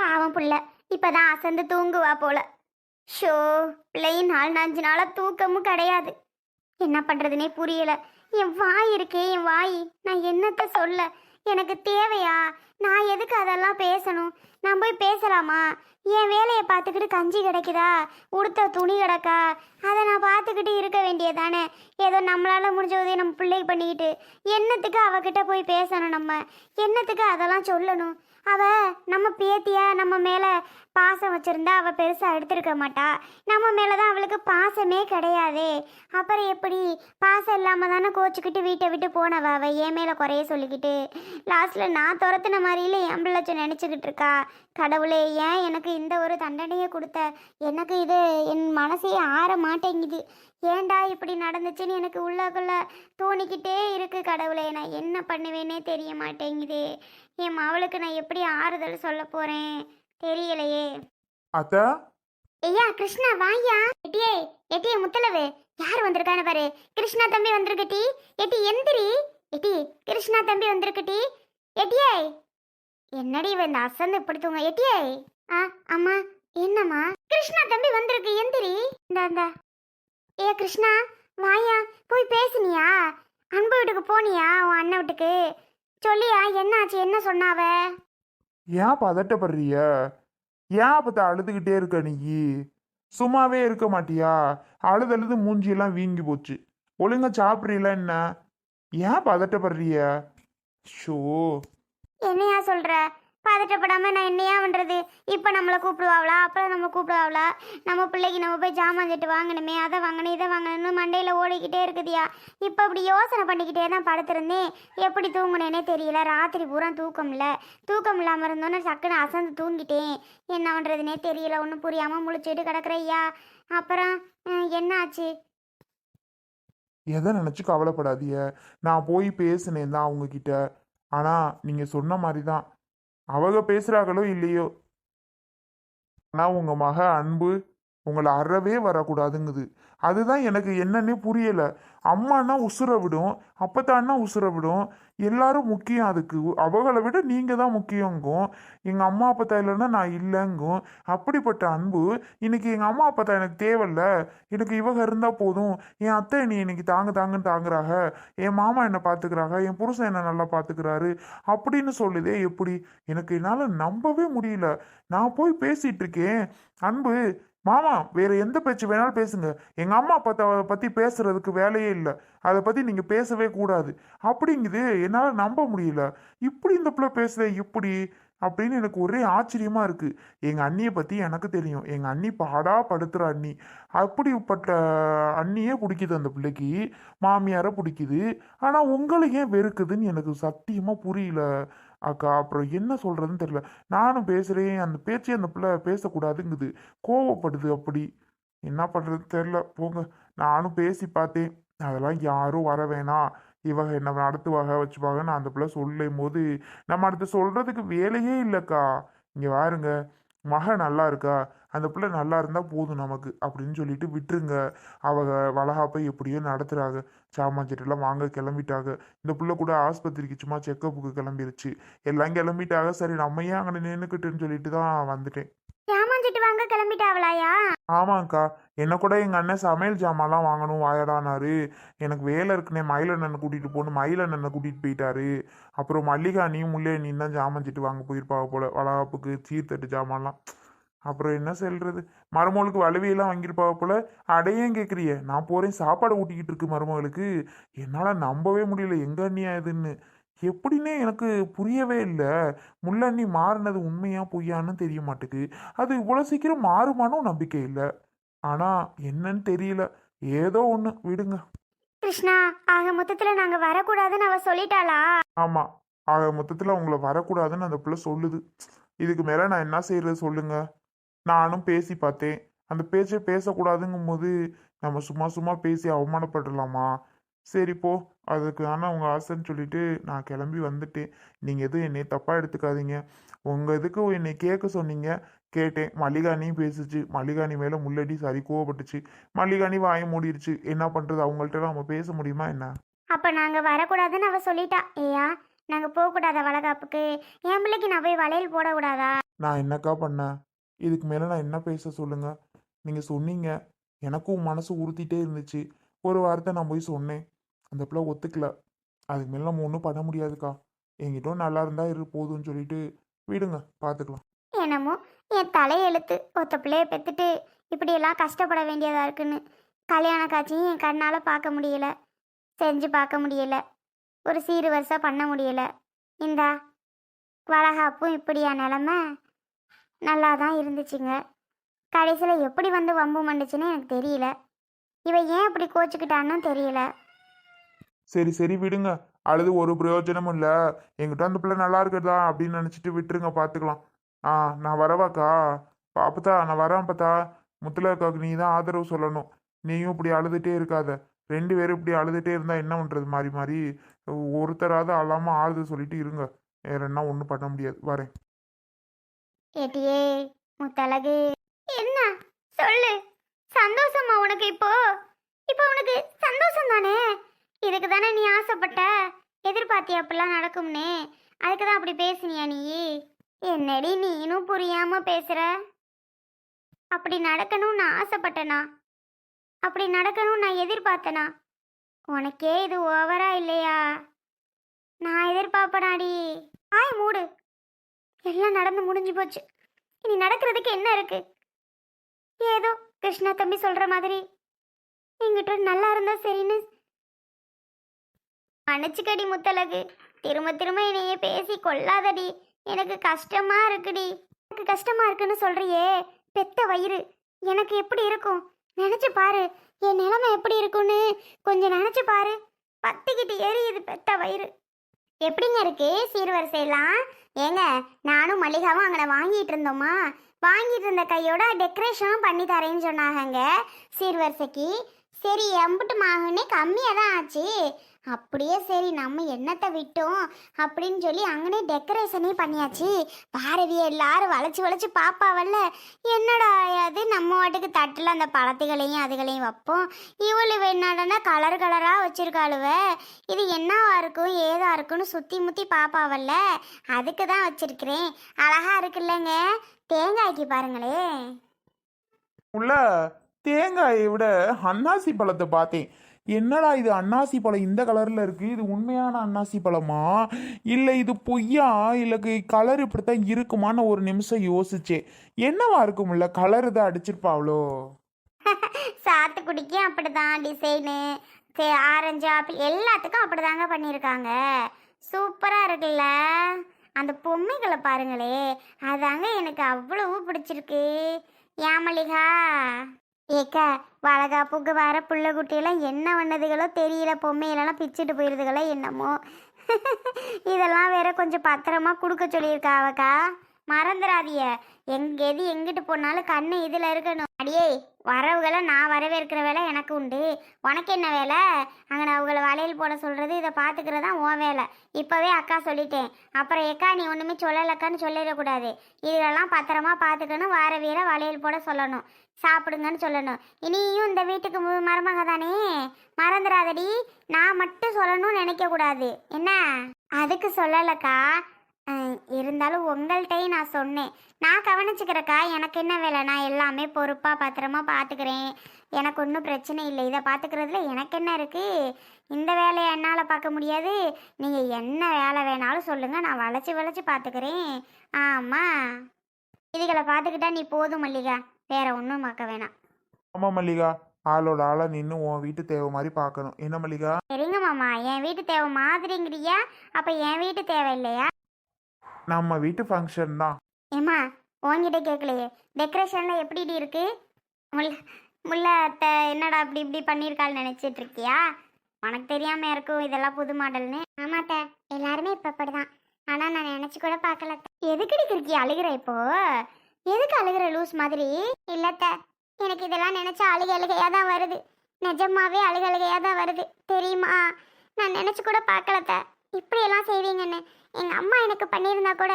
பாவம் புள்ள. இப்பதான் அசந்து தூங்குவா போல. ஷோ பிள்ளையின் நாள் நஞ்சு நாளாக தூக்கமும் கிடையாது. என்ன பண்றதுனே புரியல. என் வாய் இருக்கே என் வாய். நான் என்னத்த சொல்ல? எனக்கு தேவையா? நான் எதுக்கு அதெல்லாம் பேசணும்? நான் போய் பேசலாமா? என் வேலையை பார்த்துக்கிட்டு கஞ்சி கிடைக்குதா? உடுத்த துணி கிடக்கா? அதை நான் பார்த்துக்கிட்டு இருக்க வேண்டியதானே ஏதோ நம்மளால் முடிஞ்ச உதவி நம்ம பிள்ளைக்கு பண்ணிக்கிட்டு என்னத்துக்கு அவகிட்ட போய் பேசணும் நம்ம? என்னத்துக்கு அதெல்லாம் சொல்லணும்? அவ நம்ம பேத்தியா? நம்ம மேலே பாசம் வச்சுருந்தா அவள் பெருசாக எடுத்திருக்க மாட்டா. நம்ம மேலே தான் அவளுக்கு பாசமே கிடையாதே. அப்புறம் எப்படி? பாசம் இல்லாமல் தானே கோச்சிக்கிட்டு வீட்டை விட்டு போனவ? அவள் என் மேலே குறைய சொல்லிக்கிட்டு. லாஸ்ட்டில் நான் துரத்துன மாதிரில என் பிள்ளைச்ச நினைச்சுக்கிட்டு இருக்கா? கடவுளே ஏன் எனக்கு இந்த ஒரு தண்டனையை கொடுத்த? எனக்கு இது என் மனசே ஆற மாட்டேங்குது. ஏன்டா இப்படி நடந்துச்சுன்னு எனக்கு உள்ளக்குள்ள தோணிக்கிட்டே இருக்கு கடவுளே. நான் என்ன பண்ணுவேனே தெரிய மாட்டேங்குதே. என் மவளுக்கு நான் எப்படி ஆறுதல் சொல்ல போறேன்? தெரியலையே. அத்தை? ஐயா கிருஷ்ணா வாயா? எட்டியே எட்டியே முத்தலவு யார் வந்திருக்கான்னு பாரு. கிருஷ்ணா தம்பி வந்திருக்கு டி. எட்டி எந்திரி. எட்டி கிருஷ்ணா தம்பி வந்திருக்கு டி. எட்டியே. என்னடி இவன் அசந்து இப்படி தூங்க எட்டியே? ஆ அம்மா என்னம்மா? கிருஷ்ணா தம்பி வந்திருக்கு எந்திரி. இந்த இந்த. ஏ கிருஷ்ணா வாயா போய் பேசுனியா? அன்பு வீட்டுக்கு போனியா உன் அண்ணன் வீட்டுக்கு? சொல்லியா என்னாச்சு என்ன சொன்னாவ ஏன் பதட்டப்படுறிய ஏன் அப்பத்த அழுதுகிட்டே இருக்க நீ? சும்மாவே இருக்க மாட்டியா? அழுது அழுது மூஞ்சியெல்லாம் வீங்கி போச்சு. ஒழுங்கா சாப்பிட்றீல என்ன? ஏன் பதட்டப்படுறிய ஷோ. என்னையா சொல்கிற பதட்டப்படாமல் நான் என்னையா பண்ணுறது இப்போ நம்மளை கூப்பிடுவாங்களா அப்புறம் நம்ம கூப்பிடுவாங்களா நம்ம பிள்ளைக்கு நம்ம போய் ஜாமான் செட்டு வாங்கணுமே அதை வாங்கணும் இதை வாங்கணும்னு மண்டையில் ஓடிக்கிட்டே இருக்குதியா? இப்போ இப்படி யோசனை பண்ணிக்கிட்டே தான் படுத்திருந்தேன். எப்படி தூங்குனேனே தெரியல. ராத்திரி பூரா தூக்கம் இல்லை. தூக்கம் இல்லாமல் இருந்தோன்னே சக்குன்னு அசந்து தூங்கிட்டேன். என்ன பண்ணுறதுனே தெரியல. ஒன்றும் புரியாமல் முழிச்சிட்டு கிடக்குறையா அப்புறம் என்ன ஆச்சு எதை நினச்சி கவலைப்படாதீய நான் போய் பேசினேன் தான் அவங்கக்கிட்ட ஆனால் நீங்கள் சொன்ன மாதிரி தான் அவங்க பேசுகிறாங்களோ இல்லையோ? ஆனால் உங்கள் மக அன்பு உங்களை அறவே வரக்கூடாதுங்குது. அதுதான் எனக்கு என்னன்னே புரியலை. அம்மானா உசுர விடும் அப்பத்தான்னா உசுர விடும். எல்லாரும் முக்கியம் அதுக்கு. அவகளை விட நீங்கள் தான் முக்கியங்கும். எங்கள் அம்மா அப்பத்தா இல்லைன்னா நான் இல்லைங்கும். அப்படிப்பட்ட அன்பு இன்னைக்கு எங்கள் அம்மா அப்பத்தா எனக்கு தேவையில்ல. எனக்கு இவங்க இருந்தால் போதும். என் அத்தை நீ இன்னைக்கு தாங்க தாங்கன்னு தாங்குறாங்க. என் மாமா என்னை பார்த்துக்கிறாங்க. என் புருஷன் என்னை நல்லா பார்த்துக்கிறாரு. அப்படின்னு சொல்லுதே எப்படி? எனக்கு என்னால் நம்பவே முடியல. நான் போய் பேசிகிட்டு இருக்கேன். அன்பு மாமா வேற எந்த பேச்சு வேணாலும் பேசுங்க. எங்க அம்மா அப்பா பத்தி பேசுறதுக்கு வேலையே இல்லை. அதை பத்தி நீங்க பேசவே கூடாது. அப்படிங்குது. என்னால நம்ப முடியல. இப்படி இந்த பிள்ளை பேசுதே இப்படி? அப்படின்னு எனக்கு ஒரே ஆச்சரியமா இருக்கு. எங்க அண்ணியை பத்தி எனக்கு தெரியும். எங்க அண்ணி பாடா படுத்துற அண்ணி. அப்படிப்பட்ட அண்ணியே பிடிக்குது அந்த பிள்ளைக்கு. மாமியாரை பிடிக்குது. ஆனா உங்களை ஏன் வெறுக்குதுன்னு எனக்கு சத்தியமா புரியல. அக்கா அப்புறம் என்ன சொல்கிறதுன்னு தெரியல. நானும் பேசுகிறேன் அந்த பேச்சே அந்த பிள்ளை பேசக்கூடாதுங்குது. கோவப்படுது அப்படி. என்ன பண்ணுறது தெரியல. போங்க. நானும் பேசி பார்த்தேன். அதெல்லாம் யாரும் வர வேணாம். இவங்க என்ன நடத்துவாக வச்சுப்பாங்க நான் அந்த பிள்ளை சொல்லும் போது நம்ம அடுத்து சொல்கிறதுக்கு வேலையே இல்லைக்கா. இங்கே பாருங்க மக நல்லா இருக்கா? அந்த பிள்ளை நல்லா இருந்தா போதும் நமக்கு அப்படின்னு சொல்லிட்டு விட்டுருங்க. அவங்க வளகாப்பை எப்படியோ நடத்துறாங்க. சாமான் சீட்டெல்லாம் வாங்க கிளம்பிட்டாங்க. இந்த புள்ள கூட ஆஸ்பத்திரிக்கு சும்மா செக்கப்புக்கு கிளம்பிருச்சு. எல்லாம் கிளம்பிட்டாங்க. சரி நம்ம ஏன் அங்கே நின்றுக்கிட்டுன்னு சொல்லிட்டு தான் வந்துட்டேன். ஜாமான் வாங்க கிளம்பிட்டாவளாயா? ஆமாங்க்கா. என்ன கூட எங்கள் அண்ணன் சமையல் ஜாமான்லாம் வாங்கணும். வாயடானாரு. எனக்கு வேலை இருக்குனே மயிலண்ணனை கூட்டிகிட்டு போகணும் மயிலண்ணனை கூட்டிகிட்டு போயிட்டாரு. அப்புறம் மல்லிகா நீ முல்லே நீ தான் ஜாமான் சீட்டு வாங்க போயிருப்பாங்க போல. வளகாப்புக்கு சீர்தட்டு ஜாமான்லாம் அப்புறம் என்ன சொல்றது? மருமகளுக்கு வலுவையெல்லாம் வாங்கியிருப்பாங்க போல. அடையேன் கேட்குறிய நான் போகிறேன் சாப்பாடு ஊட்டிக்கிட்டு இருக்கு மருமகளுக்கு. என்னால் நம்பவே முடியல. எங்க அண்ணியா இதுன்னு. எப்படின்னே எனக்கு புரியவே இல்லை. முள்ளண்ணி மாறினது உண்மையா பொய்யான்னு தெரிய மாட்டுக்கு அது இவ்வளோ சீக்கிரம் மாறுமானும் நம்பிக்கை இல்லை. ஆனால் என்னன்னு தெரியல. ஏதோ ஒன்று விடுங்க. கிருஷ்ணா ஆக மொத்தத்துல நாங்க வரக்கூடாதுன்னு அவ சொல்லிட்டாளா? ஆமாம் ஆக மொத்தத்தில் உங்களை வரக்கூடாதுன்னு அந்த பிள்ளை சொல்லுது. இதுக்கு மேலே நான் என்ன செய்யறது சொல்லுங்க. நானும் பேசி பார்த்தேன். அந்த பேச்சை பேசக்கூடாதுங்கும் போது நம்ம சும்மா சும்மா பேசி அவமானப்படலாமா சரி போ அதுக்கு ஆனால் உங்கள் ஆசைன்னு சொல்லிட்டு நான் கிளம்பி வந்துட்டேன். நீங்கள் எதுவும் என்னை தப்பாக எடுத்துக்காதீங்க. உங்கள் இதுக்கு என்னை கேட்க சொன்னீங்க. கேட்டேன். மல்லிகாணியும் பேசுச்சு. மல்லிகாணி மேலே முள்ளடி சரி கோவப்பட்டுச்சு. மல்லிகாணி வாய மூடிருச்சு. என்ன பண்ணுறது அவங்கள்ட்ட நம்ம பேச முடியுமா என்ன? அப்ப நாங்க வரக்கூடாதுன்னு அவ சொல்லிட்டா. ஏயா நாங்கள் போகக்கூடாதா வளகாப்புக்கு? என் பிள்ளைக்கு நான் போய் வளையல் போடக்கூடாதா? நான் என்னக்கா பண்ணேன்? இதுக்கு மேலே நான் என்ன பேச சொல்லுங்கள் நீங்கள் சொன்னீங்க. எனக்கும் மனசு உறுத்திட்டே இருந்துச்சு. ஒரு வாரத்தை நான் போய் சொன்னேன். அந்த பிள்ளை ஒத்துக்கல. அதுக்கு மேலே நம்ம ஒன்றும் பண்ண முடியாதுக்கா. என்கிட்ட நல்லா இருந்தா இரு போதும்னு சொல்லிட்டு விடுங்க. பார்த்துக்கலாம் என்னமோ என் தலையெழுத்து. ஒத்த பிள்ளைய பெற்றுட்டு இப்படியெல்லாம் கஷ்டப்பட வேண்டியதாக இருக்குன்னு கல்யாண காட்சியும் என் கண்ணால் பார்க்க முடியல. செஞ்சு பார்க்க முடியல. ஒரு சீரு வருஷம் பண்ண முடியல. இந்தா வளகாப்பும் இப்படியா நிலமை? நல்லா தான் இருந்துச்சுங்க. கடைசியில் எப்படி வந்து வம்பு மண்டுச்சுன்னு எனக்கு தெரியல. இவன் ஏன் இப்படி கோச்சுக்கிட்டான்னு தெரியல. சரி சரி விடுங்க. அழுது ஒரு பிரயோஜனமும் இல்லை. என்கிட்ட அந்த பிள்ளை நல்லா இருக்கிறதா அப்படின்னு நினச்சிட்டு விட்டுருங்க பார்த்துக்கலாம் ஆ நான் வரவாக்கா? பாப்பத்தா நான் வரேன் பார்த்தா முத்துலக்காவுக்கு நீ தான் ஆதரவு சொல்லணும். நீயும் இப்படி அழுதுகிட்டே இருக்காத. ரெண்டு பேரும் இப்படி அழுதுகிட்டே இருந்தால் என்ன பண்ணுறது மாறி மாறி ஒருத்தராவது அழாமல் ஆறுது சொல்லிட்டு இருங்க. வேற என்ன ஒன்றும் பண்ண முடியாது. வரேன். ஏட்டியே முத்தழகு என்ன? சொல்லு. சந்தோஷமா உனக்கு இப்போ? இப்போ உனக்கு சந்தோஷம் தானே இதுக்கு தானே நீ ஆசைப்பட்ட? எதிர்பார்த்தி அப்படிலாம் நடக்கும்னே. அதுக்கு தான் அப்படி பேசுனியா நீ? என்னடி நீனும் புரியாம பேசுற? அப்படி நடக்கணும்னு நான் ஆசைப்பட்டனா? அப்படி நடக்கணும்னு நான் எதிர்பார்த்தனா? உனக்கே இது ஓவரா இல்லையா? நான் எதிர்பார்ப்பனாடி. ஆய் மூடு. எல்லாம் நடந்து முடிஞ்சு போச்சு. இனி நடக்கிறதுக்கு என்ன இருக்கு? ஏதோ கிருஷ்ணா தம்பி சொல்ற மாதிரி. எங்கிட்ட நல்லா இருந்தா சரின்னு மன்னிச்சுக்கடி முத்தலகு திரும்ப திரும்ப என்னையே பேசி கொள்ளாதடி. எனக்கு கஷ்டமா இருக்குடி. எனக்கு கஷ்டமா இருக்குன்னு சொல்றியே. பெத்த வயிறு. எனக்கு எப்படி இருக்கும்? நினைச்சு பாரு. என் நிலைமை எப்படி இருக்கும்னு கொஞ்சம் நினைச்சு பாரு. பத்திக்கிட்டு எரியுது பெத்த வயிறு. எப்படிங்க இருக்கு? சீர்வரிசையெல்லாம்? ஏங்க நானும் மல்லிகாவும் அங்கே வாங்கிட்டு இருந்தோமா? வாங்கிட்டு இருந்த கையோட டெக்கரேஷனும் பண்ணி தரேன்னு சொன்னாங்கங்க. சீர்வரிசைக்கு. சரி எம்பிட்டு மாகுன்னே கம்மியாக தான் ஆச்சு. அப்படியே சரி நம்ம என்னத்தை விட்டோம் அப்படின்னு சொல்லி அங்கனே டெக்கரேஷனே பண்ணியாச்சு. பாரதி எல்லாரும் வளைச்சு வளைச்சு பாப்பாவல்ல என்னடா அது நம்ம வாட்டுக்கு தட்டில் அந்த பழத்துகளையும் அதுகளையும் வைப்போம். இவளு என்னடனா கலர் கலராக வச்சிருக்காளுவ. இது என்னவா இருக்கும்? ஏதா இருக்குன்னு சுற்றி முற்றி பாப்பாவல்ல அதுக்கு தான் வச்சிருக்கிறேன். அழகா இருக்குல்லங்க. தேங்காய்க்கு பாருங்களே. உள்ள தேங்காயை விட அன்னாசி பழத்தை பார்த்தேன். என்னடா இது அன்னாசி பழம் இந்த கலரில் இருக்குது இது உண்மையான அன்னாசி பழமா? இல்லை இது பொய்யா? இல்லை கலர் இப்படித்தான் இருக்குமான்னு ஒரு நிமிஷம் யோசிச்சேன் என்னவா இருக்கும்ல? கலர் தான் அடிச்சிருப்பாவளோ சாத்துக்குடிக்கும் அப்படிதான் டிசைனு ஆரஞ்சு ஆப்பிள் எல்லாத்துக்கும் அப்படிதாங்க பண்ணியிருக்காங்க. சூப்பராக இருக்குல்ல? அந்த பொம்மைகளை பாருங்களே. அதாங்க எனக்கு அவ்வளவு பிடிச்சிருக்கு. ஏமலிகா ஏக்கா வளகாப்புக்கு வர புள்ள குட்டியெல்லாம் என்ன பண்ணதுகளோ தெரியல பொம்மையிலலாம் பிச்சுட்டு போயிருதுகளோ என்னமோ. இதெல்லாம் வேற கொஞ்சம் பத்திரமா கொடுக்க சொல்லியிருக்கா அவக்கா. மறந்துடாதிய எங்க எது எங்கிட்டு போனாலும் கண்ணு இதில் இருக்கணும். அடியே வரவுகளை நான் வரவேற்கிற வேலை எனக்கு உண்டு. உனக்கு என்ன வேலை? அங்கே அவங்கள வளையல் போட சொல்கிறது இதை பார்த்துக்கிறதான் உன் வேலை. இப்போவே அக்கா சொல்லிட்டேன். அப்புறம் ஏக்கா நீ ஒன்றுமே சொல்லலக்கான்னு சொல்லிடக்கூடாது. இதெல்லாம் பத்திரமா பார்த்துக்கணும் வார வீர வளையல் போட சொல்லணும். சாப்பிடுங்கன்னு சொல்லணும். இனியும் இந்த வீட்டுக்கு மு- மருமக தானே? மறந்துடாதடி நான் மட்டும் சொல்லணும்னு நினைக்கக்கூடாது என்ன? அதுக்கு சொல்லலக்கா. இருந்தாலும் உங்கள்கிட்டயும் நான் சொன்னேன். நான் கவனிச்சுக்கிறக்கா. எனக்கு என்ன வேலை? நான் எல்லாமே பொறுப்பாக பத்திரமா பார்த்துக்கிறேன். எனக்கு ஒன்றும் பிரச்சனை இல்லை. இதை பார்த்துக்கிறதுல எனக்கு என்ன இருக்குது இந்த வேலையை என்னால் பார்க்க முடியாது. நீங்கள் என்ன வேலை வேணாலும் சொல்லுங்கள் நான் வளைச்சி வளைச்சி பார்த்துக்கிறேன். ஆமாம் இதுகளை பார்த்துக்கிட்டா நீ போதும் மல்லிகா. வேற ஒன்றும் பார்க்க வேணாம். ஆமா மல்லிகா. ஆளோட ஆளா நின்று உன் வீட்டு தேவை மாதிரி பார்க்கணும். என்ன மல்லிகா? சரிங்க மாமா. என் வீட்டு தேவை மாதிரிங்கிறியா? அப்போ என் வீட்டு தேவை இல்லையா? நம்ம வீட்டு ஃபங்க்ஷன் தான். ஏம்மா உன்கிட்ட கேட்கலையே டெக்கரேஷனில் எப்படி இருக்கு? முல்ல முல்ல அத்தை என்னடா இப்படி இப்படி பண்ணியிருக்காள் நினச்சிட்டு இருக்கியா? உனக்கு தெரியாமல் இருக்கும் இதெல்லாம் புது மாடல்னு. ஆமாத்த எல்லாருமே இப்போ அப்படிதான். ஆனால் நான் நினச்சி கூட பார்க்கல எதுக்கு இருக்கி? அழுகிற இப்போ? எதுக்கு அழுகிற லூஸ் மாதிரி? இல்லத்த எனக்கு இதெல்லாம் நினச்சா அழுக அழுகையாக தான் வருது. நிஜமாவே அழுக அழுகையாக தான் வருது. தெரியுமா? நான் நினச்சி கூட பார்க்கலத்த. இப்படியெல்லாம் செய்வீங்கன்னு. எங்கள் அம்மா எனக்கு பண்ணியிருந்தா கூட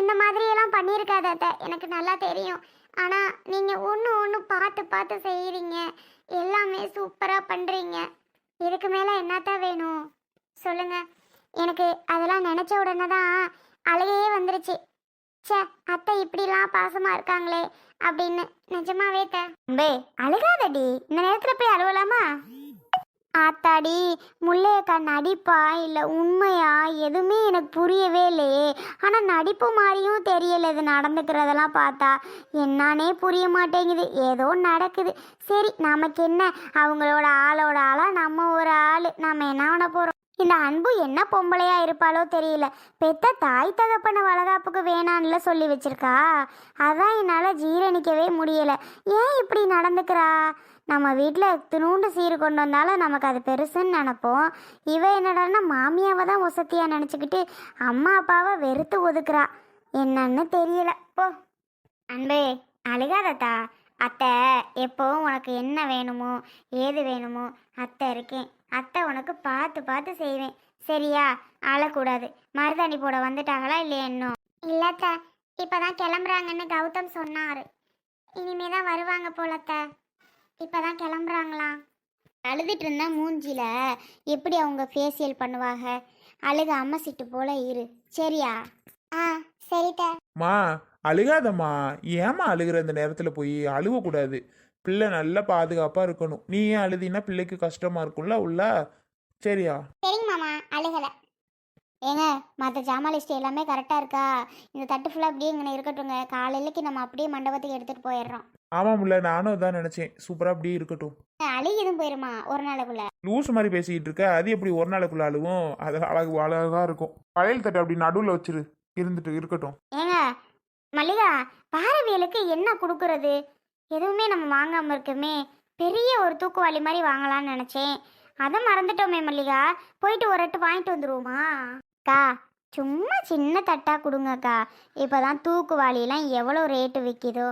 இந்த மாதிரியெல்லாம் பண்ணியிருக்காத அத்தை எனக்கு நல்லா தெரியும். ஆனால் நீங்கள் ஒன்று ஒன்று பார்த்து பார்த்து செய்கிறீங்க எல்லாமே சூப்பராக பண்ணுறீங்க இதுக்கு மேலே என்னத்தான் வேணும்? சொல்லுங்கள் எனக்கு அதெல்லாம் நினச்ச உடனே தான் அழுகையே வந்துருச்சு. ச்சே அத்தை இப்படிலாம் பாசமாக இருக்காங்களே அப்படின்னு நிஜமாவே த அழுகாதடி. இந்த நேரத்தில் போய் அழுவலாமா? ஆத்தாடி முல்லையக்கா நடிப்பா இல்லை உண்மையா? எதுவுமே எனக்கு புரியவே இல்லையே. ஆனால் நடிப்பு மாதிரியும் தெரியல இது நடந்துக்கிறதெல்லாம் பார்த்தா. என்னானே புரிய மாட்டேங்குது. ஏதோ நடக்குது. சரி நமக்கு என்ன? அவங்களோட ஆளோட ஆளாக நம்ம ஒரு ஆள். நம்ம என்ன பண்ண போகிறோம் இந்த அன்பு என்ன பொம்பளையா இருப்பாளோ தெரியல. பெத்த தாய் தகப்பன வளகாப்புக்கு வேணான்ல சொல்லி வச்சிருக்கா. அதான் என்னால் ஜீரணிக்கவே முடியல. ஏன் இப்படி நடந்துக்கிறா? நம்ம வீட்டில் தினூண்டு சீர் கொண்டு வந்தாலும் நமக்கு அது பெருசுன்னு நினப்போம். இவ என்னடான்னா மாமியாவை தான் ஒசத்தியாக நினச்சிக்கிட்டு அம்மா அப்பாவை வெறுத்து ஒதுக்குறா. என்னன்னு தெரியல. போ. அன்பே அழுகாதத்தா அத்தை எப்போவும் உனக்கு என்ன வேணுமோ ஏது வேணுமோ அத்தை இருக்கேன். அத்தை உனக்கு பார்த்து பார்த்து செய்வேன். சரியா? அழக்கூடாது மருதாணி போட வந்துட்டாங்களா இல்லையா இன்னும்? இல்லத்த இப்பதான் கிளம்புறாங்கன்னு கௌதம் சொன்னாரு. இனிமே தான் வருவாங்க போலத்த. இப்பதான் கிளம்புறாங்களாம் அழுதுட்டு இருந்தா மூஞ்சில. எப்படி அவங்க ஃபேஷியல் பண்ணுவாங்க? அழுக அம்மா சிட்டு போல இரு. சரியா? ஆ. சரிட்ட மா அழுகாதம்மா. ஏம்மா அழுகிற இந்த நேரத்தில் போய்? அழுவக்கூடாது. பிள்ளை நல்லா பாதுகாப்பாக இருக்கணும். நீ ஏன் அழுதினா பிள்ளைக்கு கஷ்டமாக இருக்கும்ல உள்ள? சரியா? சரிங்க மாமா. அழுகலை. ஏங்க மற்ற ஜாமான் லிஸ்ட் எல்லாமே கரெக்டாக இருக்கா? இந்த தட்டு ஃபுல்லாக அப்படியே இங்கே இருக்கட்டுங்க காலையிலக்கு நம்ம அப்படியே மண்டபத்துக்கு எடுத்துகிட்டு போயிடுறோம். ஆமாம்ல நானும் அதான் நினச்சேன். சூப்பராக அப்படியே இருக்கட்டும். அழுகி எதுவும் போயிருமா? ஒரு நாளுக்குள்ள. லூஸ் மாதிரி பேசிக்கிட்டு இருக்க. அது எப்படி ஒரு நாளுக்குள்ள அழுவும்? அது அழகு அழகாக இருக்கும். பழையல் தட்டு அப்படி நடுவில் வச்சிரு. இருந்துட்டு இருக்கட்டும். ஏங்க மல்லிகா பாரவியலுக்கு என்ன கொடுக்கறது? எதுவுமே நம்ம வாங்காமல் இருக்கமே. பெரிய ஒரு தூக்குவாளி மாதிரி வாங்கலாம்னு நினச்சேன். அதை மறந்துட்டோமே மல்லிகா. போயிட்டு ஒரு எட்டு வாங்கிட்டு வந்துருவோமா? அக்கா சும்மா சின்ன தட்டா கொடுங்கக்கா இப்போதான் தூக்குவாளிலாம் எவ்வளோ ரேட்டு விற்கிதோ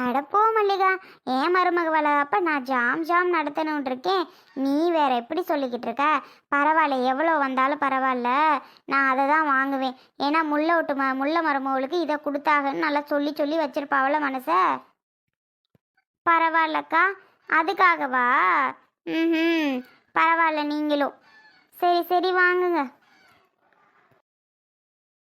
அடப்போ மல்லிகா. ஏன் மருமக வளர்ப்ப நான் ஜாம் ஜாம் நடத்தணும்னு இருக்கேன். நீ வேற எப்படி சொல்லிக்கிட்டு இருக்க? பரவாயில்ல எவ்வளோ வந்தாலும் பரவாயில்ல. நான் அதை தான் வாங்குவேன். ஏன்னா முல்லை விட்டு ம முல்லை மருமகளுக்கு இதை கொடுத்தாகன்னு நல்லா சொல்லி சொல்லி வச்சிருப்பாவள மனச. பரவாயில்லக்கா. அதுக்காகவா? ம் பரவாயில்ல நீங்களும். சரி சரி வாங்குங்க.